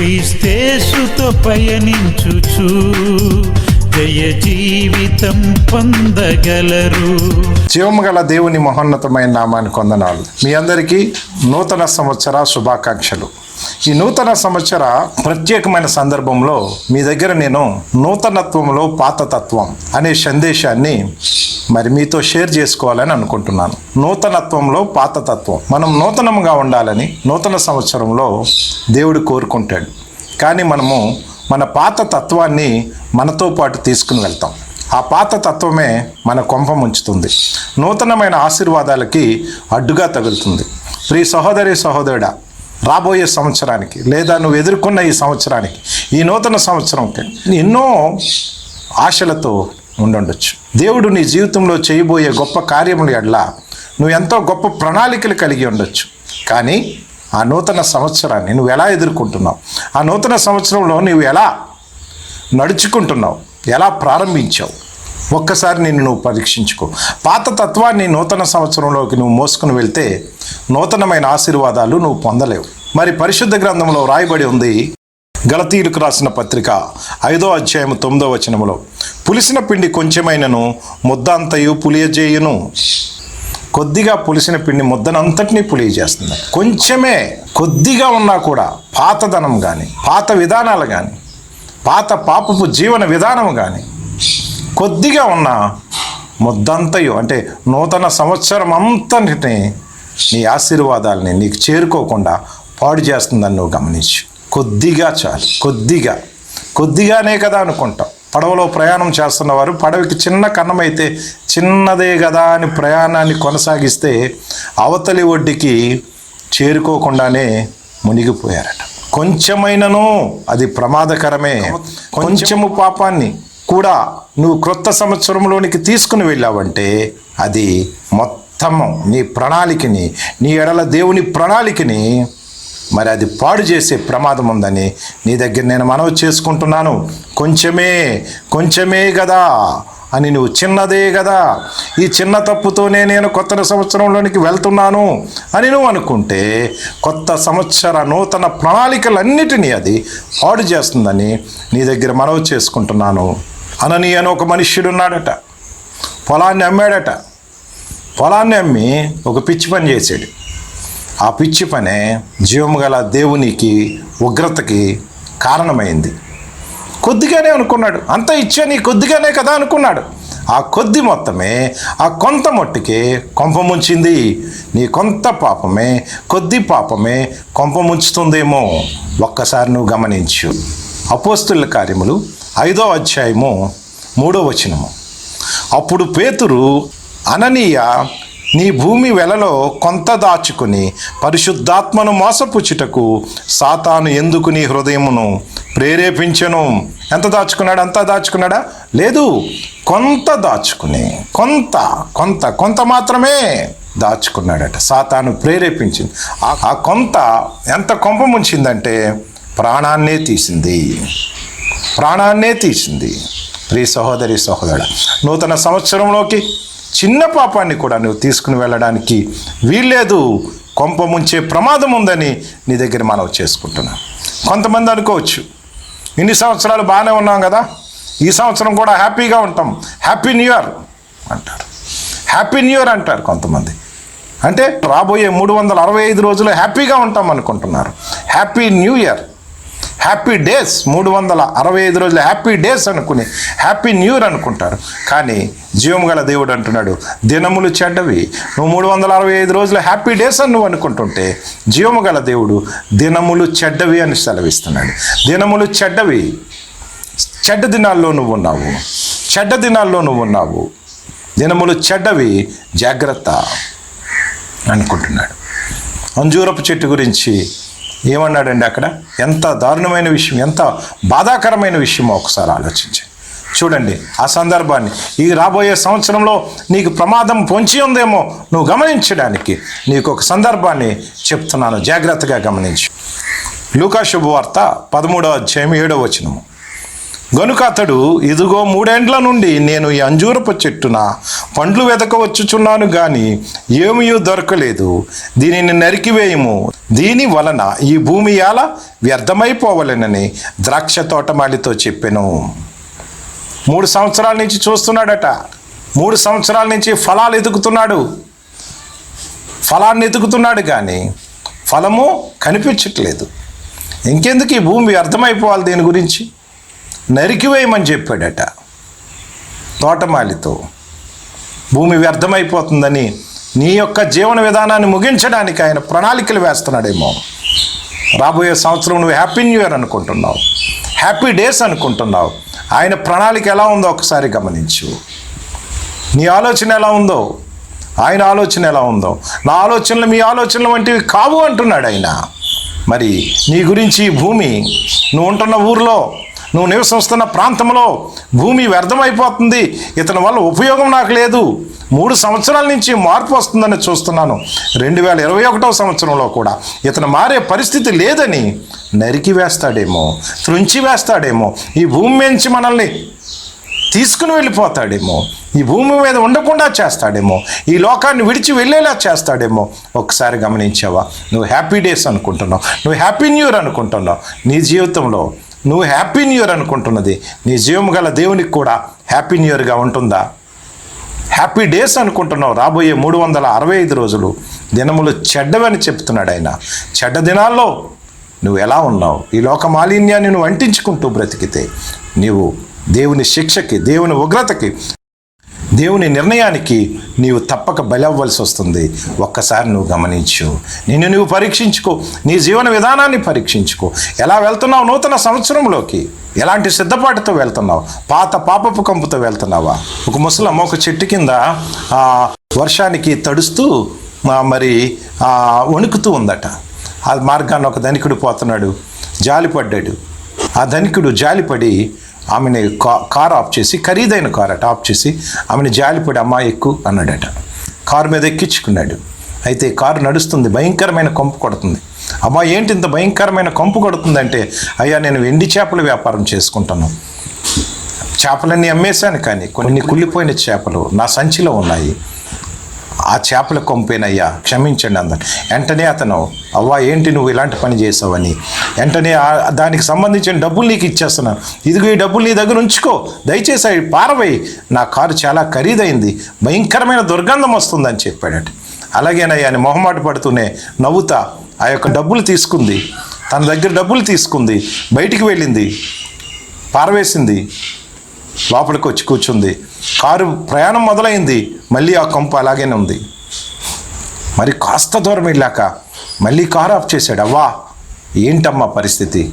క్రీస్తేసుతో పయనించుచు జయ జీవితం పొందగలరు. జీవముగల దేవుని మహోన్నతమైన నామాన్ని కొందనాలు మీ అందరికీ నూతన సంవత్సర శుభాకాంక్షలు. ఈ నూతన సంవత్సర ప్రత్యేకమైన సందర్భంలో మీ దగ్గర నేను నూతనత్వంలో పాతతత్వం అనే సందేశాన్ని మరి మీతో షేర్ చేసుకోవాలని అనుకుంటున్నాను. నూతనత్వంలో పాతతత్వం. మనం నూతనంగా ఉండాలని నూతన సంవత్సరంలో దేవుడు కోరుకుంటాడు. కానీ మనము మన పాత తత్వాన్ని మనతో పాటు తీసుకుని వెళ్తాం. ఆ పాత తత్వమే మన కొంప ముంచుతుంది. నూతనమైన ఆశీర్వాదాలకి అడ్డుగా తగులుతుంది. ప్రియ సహోదరి సహోదరుడా రాబోయే సంవత్సరానికి లేదా నువ్వు ఎదుర్కొన్న ఈ సంవత్సరానికి ఈ నూతన సంవత్సరంకి ఎన్నో ఆశలతో ఉండుండొచ్చు. దేవుడు నీ జీవితంలో చేయబోయే గొప్ప కార్యముల ఎడ్ల నువ్వు ఎంతో గొప్ప ప్రణాళికలు కలిగి ఉండొచ్చు. కానీ ఆ నూతన సంవత్సరాన్ని నువ్వు ఎలా ఎదుర్కొంటున్నావు? ఆ నూతన సంవత్సరంలో నువ్వు ఎలా నడుచుకుంటున్నావు? ఎలా ప్రారంభించావు? ఒక్కసారి నిన్ను నువ్వు పరీక్షించుకో. పాత తత్వాన్ని నూతన సంవత్సరంలోకి నువ్వు మోసుకుని వెళ్తే నూతనమైన ఆశీర్వాదాలు నువ్వు పొందలేవు. మరి పరిశుద్ధ గ్రంథంలో రాయబడి ఉంది గలతీయులకు రాసిన పత్రిక ఐదో అధ్యాయం తొమ్మిదో వచనములో పులిసిన పిండి కొంచెమైనను ముద్ద అంతయు పులియజేయును. కొద్దిగా పులిసిన పిండి ముద్దనంతటినీ పులియజేస్తుంది. కొంచెమే కొద్దిగా ఉన్నా కూడా పాతదనం కానీ పాత విధానాలు కానీ పాత పాపపు జీవన విధానం కానీ కొద్దిగా ఉన్న ముద్దంతయు అంటే నూతన సంవత్సరం అంతటిని నీ ఆశీర్వాదాలని నీకు చేరుకోకుండా పాడు చేస్తుందని నువ్వు గమనించు. కొద్దిగా చాలు కొద్దిగా. కొద్దిగానే కదా అనుకుంటాం. పడవలో ప్రయాణం చేస్తున్నవారు పడవకి చిన్న కన్నమైతే చిన్నదే కదా అని ప్రయాణాన్ని కొనసాగిస్తే అవతలి ఒడ్డుకి చేరుకోకుండానే మునిగిపోయారట. కొంచెమైనను అది ప్రమాదకరమే. కొంచెము పాపాన్ని కూడా నువ్వు క్రొత్త సంవత్సరంలోనికి తీసుకుని వెళ్ళావంటే అది మొత్తము నీ ప్రణాళికని నీ ఎడల దేవుని ప్రణాళికని మరి అది పాడు చేసే ప్రమాదం ఉందని నీ దగ్గర నేను మనవి చేసుకుంటున్నాను. కొంచెమే కొంచెమే కదా అని నువ్వు చిన్నదే కదా. ఈ చిన్న తప్పుతోనే నేను కొత్త సంవత్సరంలోనికి వెళ్తున్నాను అని నువ్వు అనుకుంటే కొత్త సంవత్సర నూతన ప్రణాళికలన్నిటినీ అది పాడు చేస్తుందని నీ దగ్గర మనవి చేసుకుంటున్నాను. అనని అని ఒక మనుష్యుడు ఉన్నాడట. పొలాన్ని అమ్మాడట. పొలాన్ని అమ్మి ఒక పిచ్చి పని చేశాడు. ఆ పిచ్చి పనే జీవము గల దేవునికి ఉగ్రతకి కారణమైంది. కొద్దిగానే అనుకున్నాడు. అంత ఇచ్చే నీ కొద్దిగానే కదా అనుకున్నాడు. ఆ కొద్ది మొత్తమే ఆ కొంత మట్టుకే కొంప ముంచింది. నీ కొంత పాపమే కొద్ది పాపమే కొంప ముంచుతుందేమో. ఒక్కసారి నువ్వు గమనించు. అపోస్తుల కార్యములు ఐదో అధ్యాయము మూడో వచనము. అప్పుడు పేతురు అననీయ నీ భూమి వెలలో కొంత దాచుకుని పరిశుద్ధాత్మను మోసపుచ్చుటకు సాతాను ఎందుకు నీ హృదయమును ప్రేరేపించను? ఎంత దాచుకున్నాడు? అంతా దాచుకున్నాడా? లేదు కొంత దాచుకుని కొంత కొంత కొంత మాత్రమే దాచుకున్నాడట. సాతాను ప్రేరేపించింది. ఆ- కొంత ఎంత కొంప ముంచిందంటే ప్రాణాన్నే తీసింది. ప్రాణాన్నే తీసింది. ప్రియ సహోదరి సహోదరుడు నూతన సంవత్సరంలోకి చిన్న పాపాన్ని కూడా నువ్వు తీసుకుని వెళ్ళడానికి వీల్లేదు. కొంప ముంచే ప్రమాదం ఉందని నీ దగ్గర మనం చేసుకుంటున్నాం. కొంతమంది అనుకోవచ్చు ఇన్ని సంవత్సరాలు బాగానే ఉన్నాం కదా ఈ సంవత్సరం కూడా హ్యాపీగా ఉంటాం హ్యాపీ న్యూ ఇయర్ అంటారు. హ్యాపీ న్యూ ఇయర్ అంటారు కొంతమంది. అంటే రాబోయే మూడు వందల అరవై ఐదు రోజులు హ్యాపీగా ఉంటాం అనుకుంటున్నారు. Happy new year happy days మూడు వందల అరవై ఐదు రోజులు హ్యాపీ డేస్ అనుకుని హ్యాపీ న్యూ ఇయర్ అనుకుంటారు. కానీ జీవం గల దేవుడు అంటున్నాడు దినములు చెడ్డవి. నువ్వు మూడు వందల అరవై ఐదు రోజులు హ్యాపీ డేస్ అని నువ్వు అనుకుంటుంటే జీవము గల దేవుడు దినములు చెడ్డవి అని సెలవిస్తున్నాడు. దినములు చెడ్డవి. చెడ్డ దినాల్లో నువ్వు ఉన్నావు. చెడ్డ దినాల్లో నువ్వు ఉన్నావు. దినములు చెడ్డవి. జాగ్రత్త అనుకుంటున్నాడు. అంజూరపు చెట్టు గురించి ఏమన్నాడండి అక్కడ? ఎంత దారుణమైన విషయం ఎంత బాధాకరమైన విషయమో ఒకసారి ఆలోచించండి. చూడండి ఆ సందర్భాన్ని. ఈ రాబోయే సంవత్సరంలో నీకు ప్రమాదం పొంచి ఉందేమో నువ్వు గమనించడానికి నీకు ఒక సందర్భాన్ని చెప్తున్నాను. జాగ్రత్తగా గమనించు. లూకా శుభవార్త పదమూడవ అధ్యాయం ఏడవ వచనము. గనుక అతడు ఇదిగో మూడేండ్ల నుండి నేను ఈ అంజూరపు చెట్టున పండ్లు వెతకవచ్చుచున్నాను గాని ఏమీ దొరకలేదు. దీనిని నరికివేయము దీని వలన ఈ భూమి ఎలా వ్యర్థమైపోవలెనని ద్రాక్ష తోటమాలితో చెప్పెను. మూడు సంవత్సరాల నుంచి చూస్తున్నాడట. మూడు సంవత్సరాల నుంచి ఫలాలు ఎదుగుతున్నాడు. ఫలాన్ని ఎదుగుతున్నాడు కానీ ఫలము కనిపించట్లేదు. ఇంకెందుకు ఈ భూమి వ్యర్థమైపోవాలి దీని గురించి? నరికివేయమని చెప్పాడట తోటమాలితో. భూమి వ్యర్థమైపోతుందని నీ యొక్క జీవన విధానాన్ని ముగించడానికి ఆయన ప్రణాళికలు వేస్తున్నాడేమో. రాబోయే సంవత్సరం నువ్వు హ్యాపీ న్యూ ఇయర్ అనుకుంటున్నావు. హ్యాపీ డేస్ అనుకుంటున్నావు. ఆయన ప్రణాళిక ఎలా ఉందో ఒకసారి గమనించు. నీ ఆలోచన ఎలా ఉందో. ఆయన ఆలోచన ఎలా ఉందో. నా ఆలోచనలు మీ ఆలోచనలు వంటివి కావు అంటున్నాడు ఆయన. మరి నీ గురించి ఈ భూమి నువ్వు ఉంటున్న ఊర్లో నువ్వు నివసిస్తున్న ప్రాంతంలో భూమి వ్యర్థమైపోతుంది. ఇతని వల్ల ఉపయోగం నాకు లేదు. మూడు సంవత్సరాల నుంచి మార్పు వస్తుందని చూస్తున్నాను. రెండు వేల ఇరవై ఒకటో సంవత్సరంలో కూడా ఇతను మారే పరిస్థితి లేదని నరికి వేస్తాడేమో త్రుంచి వేస్తాడేమో ఈ భూమి నుంచి మనల్ని తీసుకుని వెళ్ళిపోతాడేమో ఈ భూమి మీద ఉండకుండా చేస్తాడేమో ఈ లోకాన్ని విడిచి వెళ్ళేలా చేస్తాడేమో. ఒకసారి గమనించావా? నువ్వు హ్యాపీ డేస్ అనుకుంటున్నావు. నువ్వు హ్యాపీ న్యూ ఇయర్ అనుకుంటున్నావు. నీ జీవితంలో నువ్వు హ్యాపీ న్యూ ఇయర్ అనుకుంటున్నది. నీ జీవం గల దేవునికి కూడా హ్యాపీ న్యూ ఇయర్గా ఉంటుందా? హ్యాపీ డేస్ అనుకుంటున్నావు రాబోయే మూడు వందల అరవై ఐదు రోజులు. దినములు చెడ్డవని చెప్తున్నాడు ఆయన. చెడ్డ దినాల్లో నువ్వు ఎలా ఉన్నావు? ఈ లోక మాలిన్యాన్ని నువ్వు అంటించుకుంటూ బ్రతికితే నీవు దేవుని శిక్షకి దేవుని ఉగ్రతకి దేవుని నిర్ణయానికి నీవు తప్పక బలవ్వలసి వస్తుంది. ఒక్కసారి నువ్వు గమనించు. నిన్ను నువ్వు పరీక్షించుకో. నీ జీవన విధానాన్ని పరీక్షించుకో. ఎలా వెళ్తున్నావు నూతన సంవత్సరంలోకి? ఎలాంటి సిద్ధపాటుతో వెళ్తున్నావు? పాత పాపపు కంపుతో వెళ్తున్నావా? ఒక ముసలమ్మ ఒక చెట్టు కింద వర్షానికి తడుస్తూ మరి వణుకుతూ ఉందట. ఆ మార్గాన్ని ఒక ధనికుడు పోతున్నాడు. జాలిపడ్డాడు. ఆ ధనికుడు జాలిపడి ఆమెని కా కార్ ఆఫ్ చేసి ఖరీదైన కార్ అట ఆఫ్ చేసి ఆమెను జాలిపడి అమ్మా ఎక్కు అన్నాడట. కారు మీద ఎక్కించుకున్నాడు. అయితే కారు నడుస్తుంది భయంకరమైన కంపు కొడుతుంది. అమ్మా ఏంటి ఇంత భయంకరమైన కంపు కొడుతుందంటే అయ్యా నేను వెండి చేపల వ్యాపారం చేసుకుంటాను. చేపలన్నీ అమ్మేశాను కానీ కొన్ని కుళ్ళిపోయిన చేపలు నా సంచిలో ఉన్నాయి. ఆ చేపల కొంపేనయ్యా క్షమించండి అందరు. వెంటనే అతను అవ్వా ఏంటి నువ్వు ఇలాంటి పని చేసావని? వెంటనే దానికి సంబంధించిన డబ్బులు నీకు ఇచ్చేస్తున్నాను ఇదిగో ఈ డబ్బులు నీ దగ్గర ఉంచుకో. దయచేసి అవి పారవై నా కారు చాలా ఖరీదైంది. భయంకరమైన దుర్గంధం వస్తుందని చెప్పాడట. అలాగేనయ్యా అని మొహమాట పడుతూనే నవ్వుతా ఆ యొక్క డబ్బులు తీసుకుంది. తన దగ్గర డబ్బులు తీసుకుంది. బయటికి వెళ్ళింది. పారవేసింది. లోపలికి వచ్చి కూర్చుంది. కారు ప్రయాణం మొదలైంది. మళ్ళీ ఆ కంపు అలాగేనే ఉంది. మరి కాస్త దూరం వెళ్ళాక మళ్ళీ కారు ఆఫ్ చేశాడు. అవ్వా ఏంటమ్మా పరిస్థితి?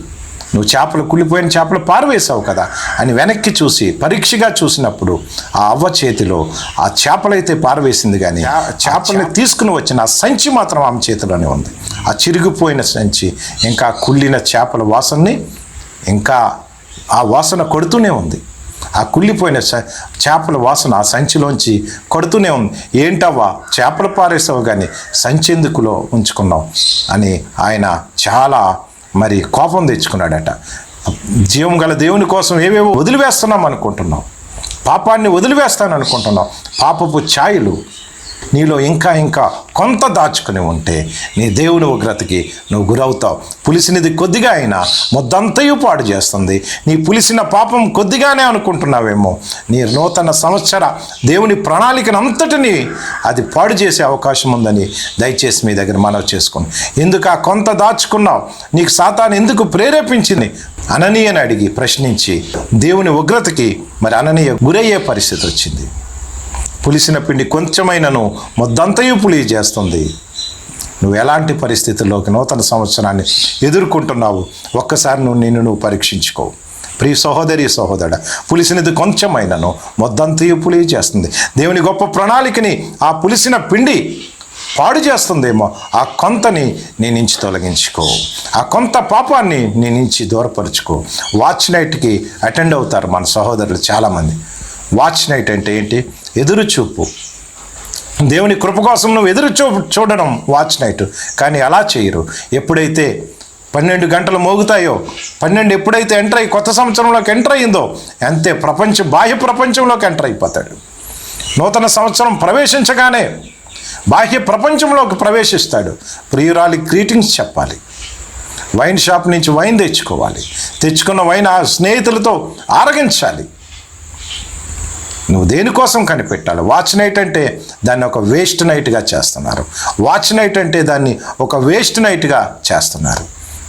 నువ్వు చేపలు కుళ్ళిపోయిన చేపలు పారవేశావు కదా అని వెనక్కి చూసి పరీక్షగా చూసినప్పుడు ఆ అవ్వ చేతిలో ఆ చేపలైతే పారవేసింది కానీ ఆ చేపల్ని తీసుకుని వచ్చిన ఆ సంచి మాత్రం ఆమె చేతిలోనే ఉంది. ఆ చిరిగిపోయిన సంచి ఇంకా కుళ్ళిన చేపల వాసనని ఇంకా ఆ వాసన కొడుతూనే ఉంది. ఆ కుళ్ళిపోయిన చేపల వాసన ఆ సంచిలోంచి కొడుతూనే ఉంది. ఏంటవ్వా? చేపలు పారేసావు కానీ సంచి ఎందుకులో ఉంచుకున్నావు అని ఆయన చాలా మరి కోపం తెచ్చుకున్నాడట. జీవం గల దేవుని కోసం ఏవేవో వదిలివేస్తున్నాం అనుకుంటున్నాం. పాపాన్ని వదిలివేస్తాను అనుకుంటున్నాం పాపపు ఛాయలు నీలో ఇంకా ఇంకా కొంత దాచుకుని ఉంటే నీ దేవుని ఉగ్రతకి నువ్వు గురవుతావు. పులిసినది కొద్దిగా అయినా ముద్దంతయు పాడు చేస్తుంది. నీ పులిసిన పాపం కొద్దిగానే అనుకుంటున్నావేమో. నీ నూతన సంవత్సర దేవుని ప్రణాళికను అంతటిని అది పాడు చేసే అవకాశం ఉందని దయచేసి మీ దగ్గర మనవి చేసుకోండి ఎందుకు ఆ కొంత దాచుకున్నావు? నీకు సాతాను ఎందుకు ప్రేరేపించింది? అననీయని అడిగి ప్రశ్నించి దేవుని ఉగ్రతకి మరి అననీయ గురయ్యే పరిస్థితి వచ్చింది. పులిసిన పిండి కొంచెమైనను మొద్దంతయు పులి చేస్తుంది. నువ్వు ఎలాంటి పరిస్థితుల్లోకి నూతన సంవత్సరాన్ని ఎదుర్కొంటున్నావు? ఒక్కసారి నువ్వు నిన్ను నువ్వు పరీక్షించుకో. ప్రియ సహోదరి సహోదర పులిసినది కొంచెమైనను మొద్దంతయు పులి చేస్తుంది. దేవుని గొప్ప ప్రణాళికని ఆ పులిసిన పిండి పాడు చేస్తుందేమో ఆ కొంతని నీ నుంచి తొలగించుకో. ఆ కొంత పాపాన్ని నీ నుంచి దూరపరుచుకో. వాచ్ నైట్కి అటెండ్ అవుతారు మన సహోదరులు చాలామంది. వాచ్ నైట్ అంటే ఏంటి? ఎదురు చూపు. దేవుని కృప కోసం నువ్వు ఎదురు చూ చూడడం వాచ్ నైట్ కానీ అలా చేయరు. ఎప్పుడైతే పన్నెండు గంటలు మోగుతాయో పన్నెండు ఎప్పుడైతే ఎంటర్ అయ్యి కొత్త సంవత్సరంలోకి ఎంటర్ అయ్యిందో అంతే ప్రపంచ బాహ్య ప్రపంచంలోకి ఎంటర్ అయిపోతాడు. నూతన సంవత్సరం ప్రవేశించగానే బాహ్య ప్రపంచంలోకి ప్రవేశిస్తాడు. ప్రియురాలి గ్రీటింగ్స్ చెప్పాలి. వైన్ షాప్ నుంచి వైన్ తెచ్చుకోవాలి. తెచ్చుకున్న వైన్ ఆ స్నేహితులతో ఆరగించాలి. నువ్వు దేనికోసం కనిపెట్టాలి? వాచ్ నైట్ అంటే దాన్ని ఒక వేస్ట్ నైట్గా చేస్తున్నారు. వాచ్ నైట్ అంటే దాన్ని ఒక వేస్ట్ నైట్గా చేస్తున్నారు.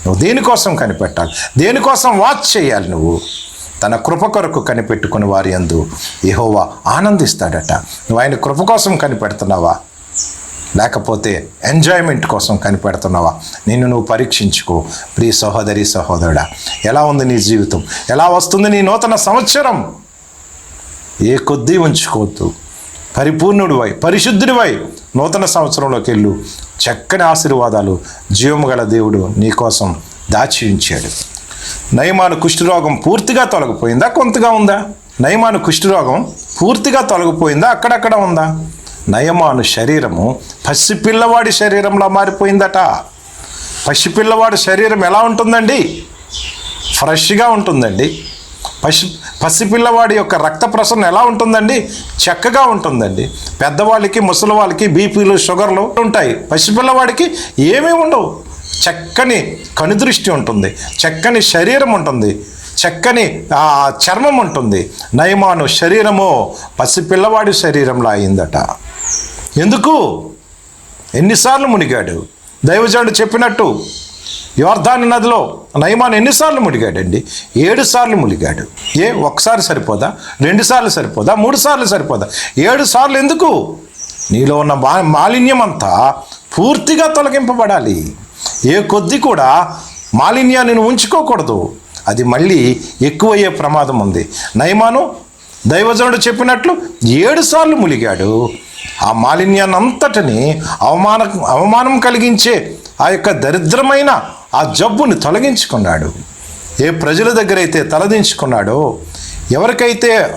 నువ్వు దేనికోసం కనిపెట్టాలి? దేనికోసం వాచ్ చేయాలి నువ్వు? తన కృప కొరకు కనిపెట్టుకుని వారి అందు యెహోవా ఆనందిస్తాడట. నువ్వు ఆయన కృప కోసం కనిపెడుతున్నావా? లేకపోతే ఎంజాయ్మెంట్ కోసం కనిపెడుతున్నావా? నిన్ను నువ్వు పరీక్షించుకో. ప్రియ సహోదరి సహోదరుడా ఎలా ఉంది నీ జీవితం? ఎలా వస్తుంది నీ నూతన సంవత్సరం? ఏ కొద్దీ ఉంచుకోవద్దు. పరిపూర్ణుడివై పరిశుద్ధుడివై నూతన సంవత్సరంలోకి వెళ్ళు. చక్కని ఆశీర్వాదాలు జీవము గల దేవుడు నీకోసం దాచి ఉంచాడు. నయమాను కుష్ఠరోగం పూర్తిగా తొలగిపోయిందా? కొంతగా ఉందా? నయమాను కుష్ఠరోగం పూర్తిగా తొలగిపోయిందా? అక్కడక్కడ ఉందా? నయమాను శరీరము పసిపిల్లవాడి శరీరంలో మారిపోయిందట. పసిపిల్లవాడి శరీరం ఎలా ఉంటుందండి? ఫ్రెష్గా ఉంటుందండి. పసి పసిపిల్లవాడి యొక్క రక్త ప్రసరణ ఎలా ఉంటుందండి? చక్కగా ఉంటుందండి. పెద్దవాళ్ళకి ముసలి వాళ్ళకి బీపీలు షుగర్లు ఉంటాయి. పసిపిల్లవాడికి ఏమీ ఉండవు. చక్కని కనుదృష్టి ఉంటుంది. చక్కని శరీరం ఉంటుంది. చక్కని చర్మం ఉంటుంది. నయమాను శరీరము పసిపిల్లవాడి శరీరంలో అయిందట. ఎందుకు? ఎన్నిసార్లు మునిగాడు? దైవజనుడు చెప్పినట్టు యోర్ధాని నదిలో నయమాన్ ఎన్నిసార్లు మునిగాడండి ఏడు సార్లు మునిగాడు ఏ ఒకసారి సరిపోదా? రెండు సార్లు సరిపోదా? మూడు సార్లు సరిపోదా? ఏడు సార్లు ఎందుకు? నీలో ఉన్న మా మాలిన్యం అంతా పూర్తిగా తొలగింపబడాలి. ఏ కొద్ది కూడా మాలిన్యాన్ని ఉంచుకోకూడదు. అది మళ్ళీ ఎక్కువయ్యే ప్రమాదం ఉంది. నయమాను దైవజనుడు చెప్పినట్లు ఏడు సార్లు ములిగాడు. ఆ మాలిన్యాన్ని అంతటిని అవమాన అవమానం కలిగించే ఆ యొక్క దరిద్రమైన ఆ జబ్బుని తొలగించుకున్నాడు. ఏ ప్రజల దగ్గర అయితే తలదించుకున్నాడో ఎవరికైతే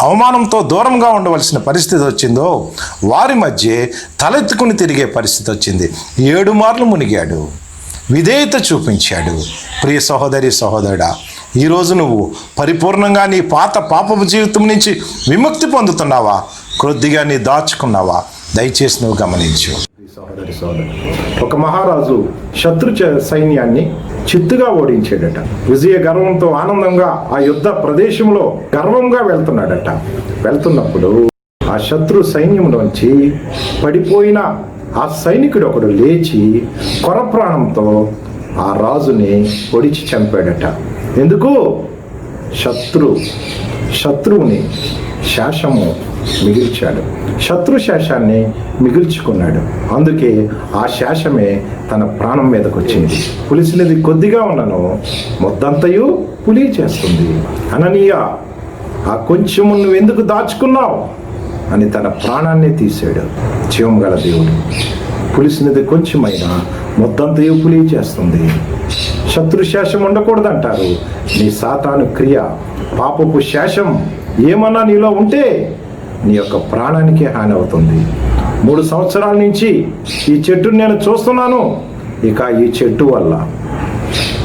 అవమానంతో దూరంగా ఉండవలసిన పరిస్థితి వచ్చిందో వారి మధ్య తలెత్తుకుని తిరిగే పరిస్థితి వచ్చింది. ఏడు మార్లు మునిగాడు. విధేయత చూపించాడు. ప్రియ సహోదరి సహోదరుడా ఈరోజు నువ్వు పరిపూర్ణంగా నీ పాత పాపపు జీవితం నుంచి విముక్తి పొందుతున్నావా? కొద్దిగా నీ దాచుకున్నావా? దయచేసి నువ్వు గమనించు. సహోదరి సోదరు ఒక మహారాజు శత్రు చ- సైన్యాన్ని చిత్తుగా ఓడించాడట. విజయ గర్వంతో ఆనందంగా ఆ యుద్ధ ప్రదేశంలో గర్వంగా వెళ్తున్నాడట. వెళ్తున్నప్పుడు ఆ శత్రు సైన్యంలోంచి పడిపోయిన ఆ సైనికుడు ఒకడు లేచి కొర ప్రాణంతో ఆ రాజుని ఒడిచి చంపాడట. ఎందుకు? శత్రు శత్రువుని శాసము మిగిల్చాడు. శత్రు శేషాన్ని మిగిల్చుకున్నాడు. అందుకే ఆ శేషమే తన ప్రాణం మీదకు వచ్చింది పులిసినది కొద్దిగా ఉన్నను మొద్దంతయు పులి చేస్తుంది. అననీయ ఆ కొంచెము నువ్వు ఎందుకు దాచుకున్నావు? అని తన ప్రాణాన్ని తీశాడు. జీవం గల దేవుడు. పులిసినది కొంచెమైనా మొత్తంతయు పులి చేస్తుంది. శత్రు శేషం ఉండకూడదంటారు. నీ సాతాను క్రియ. పాపపు శేషం ఏమన్నా నీలో ఉంటే నీ యొక్క ప్రాణానికి హాని అవుతుంది మూడు సంవత్సరాల నుంచి ఈ చెట్టును నేను చూస్తున్నాను. ఇక ఈ చెట్టు వల్ల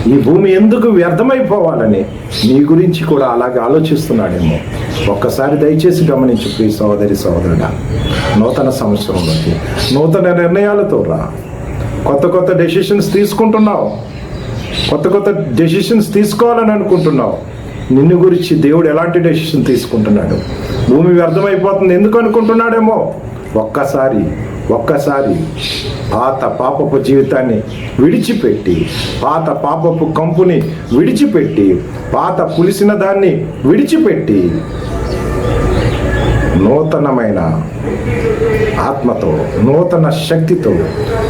ఈ భూమి ఎందుకు వ్యర్థమైపోవాలని నీ గురించి కూడా అలాగే ఆలోచిస్తున్నాడేమో. ఒక్కసారి దయచేసి గమనించు ప్రియ సహోదరి సహోదరుడా నూతన సంవత్సరంలోకి నూతన నిర్ణయాలతో రా. కొత్త కొత్త డెసిషన్స్ తీసుకుంటున్నావు. కొత్త కొత్త డెసిషన్స్ తీసుకోవాలని అనుకుంటున్నావు. నిన్ను గురించి దేవుడు ఎలాంటి డెసిషన్ తీసుకుంటున్నాడు? భూమి వ్యర్థమైపోతుంది. ఎందుకు అనుకుంటున్నాడేమో? ఒక్కసారి ఒక్కసారి పాత పాపపు జీవితాన్ని విడిచిపెట్టి పాత పాపపు కంపుని విడిచిపెట్టి పాత పులిసిన దాన్ని విడిచిపెట్టి నూతనమైన ఆత్మతో నూతన శక్తితో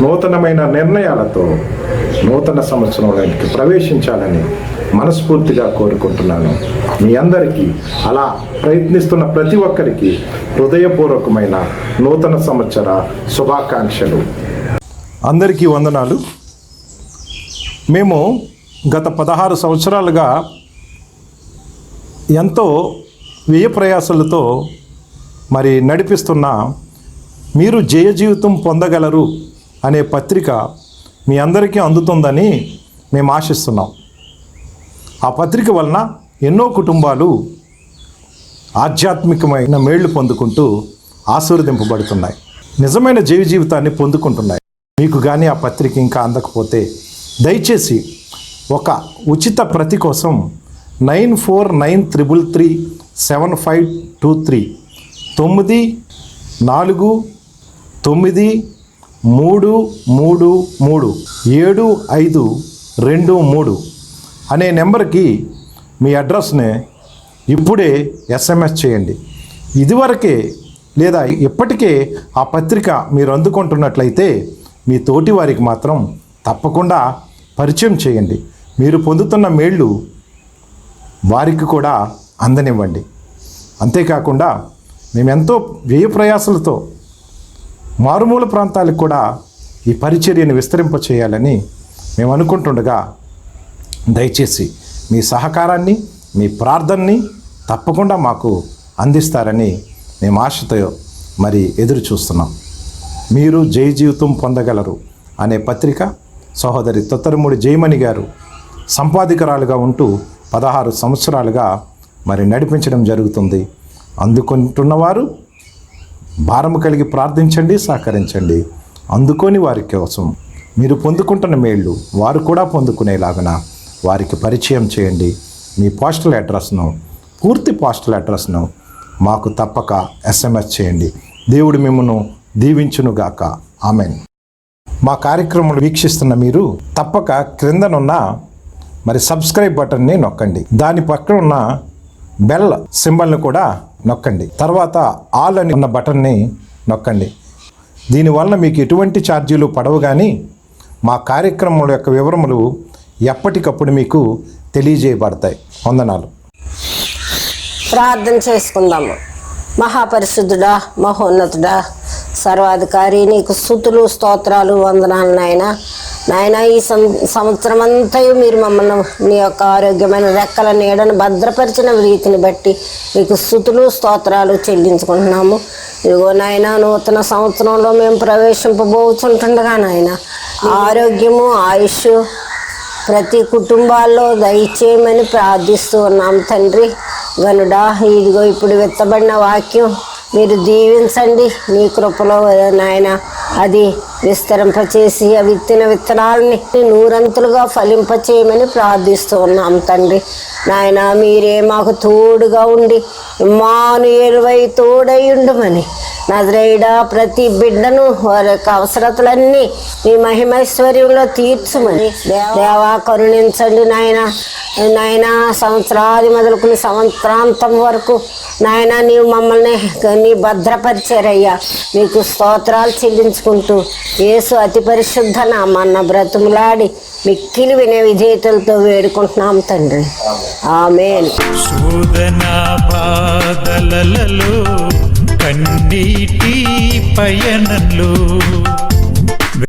నూతనమైన నిర్ణయాలతో నూతన సంవత్సరంలోకి ప్రవేశించాలని మనస్ఫూర్తిగా కోరుకుంటున్నాను. మీ అందరికీ అలా ప్రయత్నిస్తున్న ప్రతి ఒక్కరికి హృదయపూర్వకమైన నూతన సంవత్సర శుభాకాంక్షలు. అందరికీ వందనాలు. మేము గత పదహారు సంవత్సరాలుగా ఎంతో వ్యయ ప్రయాసాలతో మరి నడిపిస్తున్న మీరు జయ జీవితం పొందగలరు అనే పత్రిక మీ అందరికీ అందుతుందని మేము ఆశిస్తున్నాం. ఆ పత్రిక వలన ఎన్నో కుటుంబాలు ఆధ్యాత్మికమైన మేళ్ళు పొందుకుంటూ ఆశీర్వదింపబడుతున్నాయి. నిజమైన జీవి జీవితాన్ని పొందుకుంటున్నాయి. మీకు కానీ ఆ పత్రిక ఇంకా అందకపోతే దయచేసి ఒక ఉచిత ప్రతి కోసం nine four nine triple three seven five two three తొమ్మిది నాలుగు తొమ్మిది మూడు మూడు మూడు ఏడు ఐదు రెండు మూడు అనే నెంబర్కి మీ అడ్రస్ని ఇప్పుడే ఎస్ఎంఎస్ చేయండి. ఇదివరకే లేదా ఇప్పటికే ఆ పత్రిక మీరు అందుకుంటున్నట్లయితే మీ తోటి వారికి మాత్రం తప్పకుండా పరిచయం చేయండి. మీరు పొందుతున్న మేళ్ళు వారికి కూడా అందనివ్వండి. అంతేకాకుండా మేము ఎంతో వ్యయ ప్రయాసలతో మారుమూల ప్రాంతాలకు కూడా ఈ పరిచర్యను విస్తరింప చేయాలని మేము అనుకుంటుండగా దయచేసి మీ సహకారాన్ని మీ ప్రార్థనని తప్పకుండా మాకు అందిస్తారని మేము ఆశతో మరి ఎదురు చూస్తున్నాం. మీరు జై జీవితం పొందగలరు అనే పత్రిక సహోదరి తొత్తరమూడి జయమణి గారు సంపాదికరాలుగా ఉంటూ పదహారు సంవత్సరాలుగా మరి నడిపించడం జరుగుతుంది. అందుకుంటున్నవారు భారం కలిగి ప్రార్థించండి సహకరించండి. అందుకోని వారి కోసం మీరు పొందుకుంటున్న మేళ్ళు వారు కూడా పొందుకునేలాగన వారికి పరిచయం చేయండి. మీ పోస్టల్ అడ్రస్ను పూర్తి పోస్టల్ అడ్రస్ను మాకు తప్పక ఎస్ఎంఎస్ చేయండి. దేవుడు మిమ్మను దీవించునుగాక ఆమెన్. మా కార్యక్రమాలు వీక్షిస్తున్న మీరు తప్పక క్రిందనున్న మరి సబ్స్క్రైబ్ బటన్ని నొక్కండి. దాని పక్కన ఉన్న బెల్ సింబల్ని కూడా నొక్కండి. తర్వాత ఆల్ అని ఉన్న బటన్ని నొక్కండి. దీనివల్ల మీకు ఎటువంటి ఛార్జీలు పడవు కానీ మా కార్యక్రమం యొక్క వివరములు ఎప్పటికప్పుడు మీకు తెలియజేయబడతాయి. వందనాలు. ప్రార్థన చేసుకుందాము. మహాపరిశుద్ధుడా మహోన్నతుడా సర్వాధికారి నీకు స్థుతులు స్తోత్రాలు వందనాలు నాయన. నాయన ఈ సం సంవత్సరం అంతా మీరు మమ్మల్ని నీ యొక్క ఆరోగ్యమైన రెక్కల నీడను భద్రపరిచిన రీతిని బట్టి నీకు స్థుతులు స్తోత్రాలు చెల్లించుకుంటున్నాము. ఇదిగో నాయన నూతన సంవత్సరంలో మేము ప్రవేశింపబోతుంటుండగా నాయన ఆరోగ్యము ఆయుష్ ప్రతి కుటుంబాల్లో దయచేయమని ప్రార్థిస్తూ ఉన్నాం. తండ్రి గనుడా ఇదిగో ఇప్పుడు విత్తబడిన వాక్యం. మీరు దీవించండి. నీ కృపలో నాయన అది విస్తరింపచేసి ఆ విత్తిన విత్తనాలని నూరంతులుగా ఫలింపచేయమని ప్రార్థిస్తూ ఉన్నాం తండ్రి. నాయన మీరే మాకు తోడుగా ఉండి మాను ఎరువై తోడై ఉండమని నజరేయుడా ప్రతి బిడ్డను వారి యొక్క అవసరతలన్నీ మీ మహిమైశ్వర్యంలో తీర్చుమని దేవా. కరుణించండి నాయన. నాయన సంవత్సరాది మొదలుకుని సంవత్సరాంతం వరకు నాయన నీవు మమ్మల్ని నీ భద్రపరిచారయ్యా. నీకు స్తోత్రాలు చెల్లించుకుంటూ యేసు అతి పరిశుద్ధ నామన్న బ్రతుములాడి మిక్కిలి వినే విధేయతలతో వేడుకుంటున్నాం తండ్రి. ఆమెన్. శోధన బాధలలో కన్నీటి పయనంలో